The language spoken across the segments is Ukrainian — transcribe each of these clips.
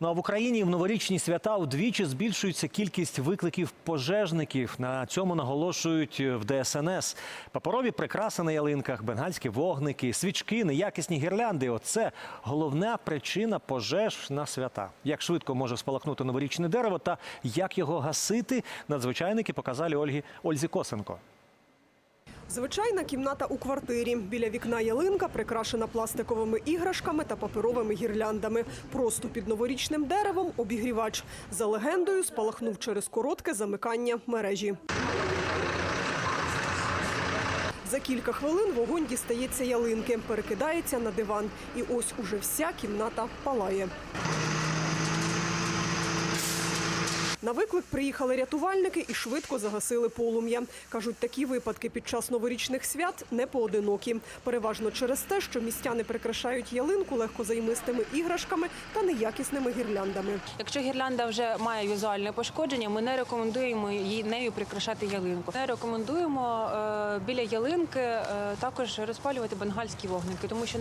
Ну а в Україні в новорічні свята вдвічі збільшується кількість викликів пожежників. На цьому наголошують в ДСНС. Паперові прикраси на ялинках, бенгальські вогники, свічки, неякісні гірлянди. Оце головна причина пожеж на свята. Як швидко може спалахнути новорічне дерево та як його гасити, надзвичайники показали Ольгі Ользі Косенко. Звичайна кімната у квартирі. Біля вікна ялинка прикрашена пластиковими іграшками та паперовими гірляндами. Просто під новорічним деревом обігрівач. За легендою спалахнув через коротке замикання мережі. За кілька хвилин вогонь дістається ялинки, перекидається на диван. І ось уже вся кімната палає. На виклик приїхали рятувальники і швидко загасили полум'я. Кажуть, такі випадки під час новорічних свят не поодинокі. Переважно через те, що містяни прикрашають ялинку легкозаймистими іграшками та неякісними гірляндами. Якщо гірлянда вже має візуальне пошкодження, ми не рекомендуємо її нею прикрашати ялинку. Не рекомендуємо е, біля ялинки е, також розпалювати бенгальські вогники, тому що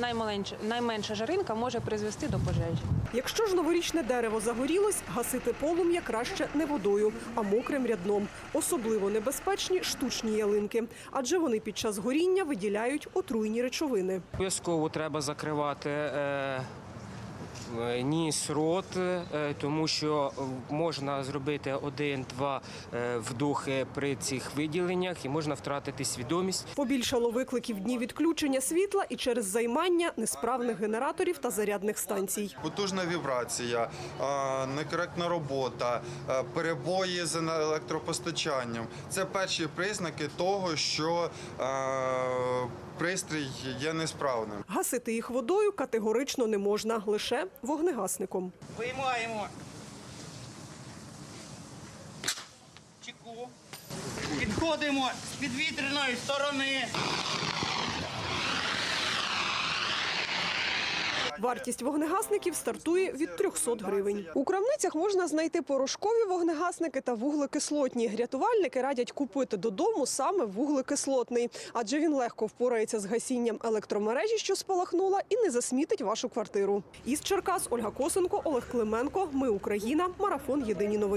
найменша жаринка може призвести до пожежі. Якщо ж новорічне дерево загорілось, гасити полум'я краще не водою, а мокрим рядном. Особливо небезпечні штучні ялинки, адже вони під час горіння виділяють отруйні речовини. Обов'язково треба закривати е, ніс, рот, е, тому що можна зробити один-два е, вдохи при цих виділеннях і можна втратити свідомість. Побільшало викликів дні відключення світла і через займання несправних генераторів та зарядних станцій. Потужна вібрація, некоректна робота, перебої з електропостачанням це перші признаки того, що пристрій є несправним. Гасити їх водою категорично не можна, лише вогнегасником. Виймаємо. Чеку. Підходимо з підвітряної сторони. Вартість вогнегасників стартує від 300 гривень. У крамницях можна знайти порошкові вогнегасники та вуглекислотні. Рятувальники радять купити додому саме вуглекислотний, адже він легко впорається з гасінням електромережі, що спалахнула, і не засмітить вашу квартиру. Із Черкас Ольга Косенко, Олег Клименко. Ми Україна. Марафон. Єдині новини.